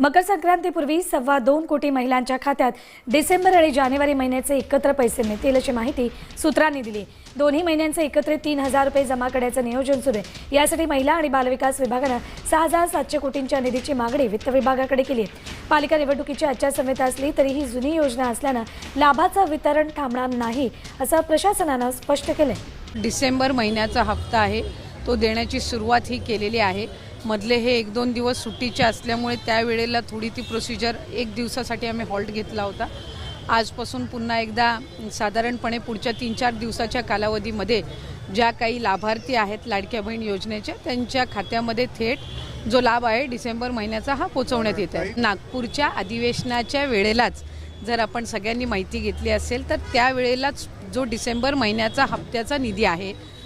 मकर संक्रांतीपूर्वी सव्वा दोन कोटी महिलांच्या खात्यात डिसेंबर आणि जानेवारी महिन्याचे एकत्र पैसे मिळतील अशी माहिती सूत्रांनी दिली. दोन्ही महिन्यांचे एकत्रित तीन हजार रुपये जमा करण्याचं नियोजन सुरू आहे. यासाठी महिला आणि बालविकास विभागानं सहा हजार सातशे कोटींच्या निधीची मागणी वित्त विभागाकडे केली आहे. पालिका निवडणुकीची आचारसंहिता असली तरी ही जुनी योजना असल्यानं लाभाचं वितरण थांबणार नाही असं प्रशासनानं स्पष्ट केलंय. डिसेंबर महिन्याचा हप्ता आहे. तो देण्याची सुरुवात ही केलेली आहे. मधले हे एक दोन दिवस सुट्टीचे असल्यामुळे त्यावेळेला थोडी ती प्रोसिजर एक दिवसासाठी आम्ही हॉल्ट घेतला होता. आजपासून पुन्हा एकदा साधारणपणे पुढच्या तीन चार दिवसाच्या कालावधीमध्ये ज्या काही लाभार्थी आहेत लाडक्या बहीण योजनेच्या त्यांच्या खात्यामध्ये थेट जो लाभ आहे डिसेंबर महिन्याचा हा पोचवण्यात येत आहे नागपूरच्या अधिवेशनाच्या वेळेलाच जर आपण सगळ्यांनी माहिती घेतली असेल तर त्यावेळेलाच जो डिसेंबर महिन्याचा हप्त्याचा निधी आहे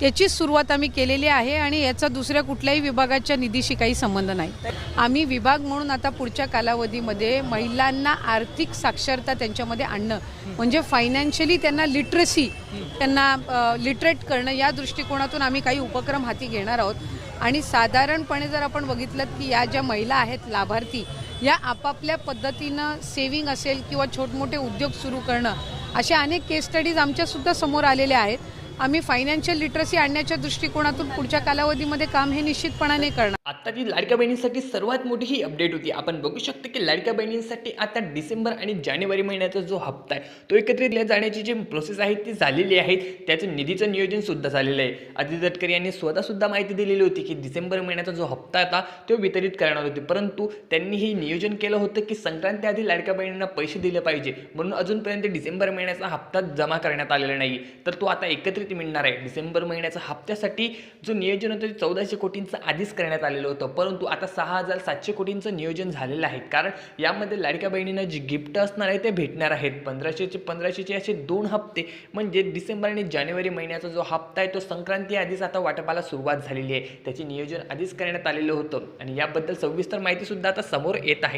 त्याची सुरुवात आम्ही केलेली आहे आणि याचा दुसऱ्या कुठल्याही विभागाच्या निधीशी काही संबंध नाही. आम्ही विभाग म्हणून आता पुढच्या कालावधीमध्ये महिलांना आर्थिक साक्षरता त्यांच्यामध्ये आणणं म्हणजे फायनान्शियली त्यांना लिटरसी त्यांना लिटरेट करणं या दृष्टिकोनातून आम्ही काही उपक्रम हाती घेणार आहोत. आणि साधारणपणे जर आपण बघितलं की या ज्या महिला आहेत लाभार्थी या आपापल्या पद्धतीनं सेविंग असेल किंवा छोटमोठे उद्योग सुरू करणं अशा अनेक केस स्टडीज आमच्यासुद्धा समोर आलेल्या आहेत. आम्ही फायनान्शियल लिटरसी आणण्याच्या दृष्टिकोनातून पुढच्या कालावधीमध्ये काम हे निश्चितपणाने करणार. आत्ताची लाडक्या बहिणींसाठी सर्वात मोठी ही अपडेट होती. आपण बघू शकतो की लाडक्या बहिणींसाठी आता डिसेंबर आणि जानेवारी महिन्याचा जो हप्ता आहे तो एकत्रित जाण्याची जी प्रोसेस आहे ती झालेली आहे. त्याचं निधीचं नियोजन सुद्धा झालेलं आहे. अजित तटकरे यांनी स्वतःसुद्धा माहिती दिलेली होती की डिसेंबर महिन्याचा जो हप्ता होता तो वितरित करणार होते. परंतु त्यांनी हे नियोजन केलं होतं की संक्रांती आधी लाडक्या बहिणींना पैसे दिले पाहिजे. म्हणून अजूनपर्यंत डिसेंबर महिन्याचा हप्ता जमा करण्यात आलेला नाही. तर तो आता एकत्रित मिळणार आहे. डिसेंबर महिन्याचा हप्त्यासाठी जो नियोजन होतं ते चौदाशे कोटींचं आधीच करण्यात काढलं होतं. परंतु आता सहा हजार सातशे कोटींचं नियोजन झालेलं आहे. कारण यामध्ये लाडक्या बहिणींना जी गिफ्ट असणार आहे ते भेटणार आहेत. पंधराशेचे पंधराशेचे असे दोन हप्ते म्हणजे डिसेंबर आणि जानेवारी महिन्याचा जो हप्ता आहे तो संक्रांती आधीच आता वाटपाला सुरुवात झालेली आहे. त्याचे नियोजन आधीच करण्यात आलेलं होतं. आणि याबद्दल सविस्तर माहितीसुद्धा आता समोर येत आहे.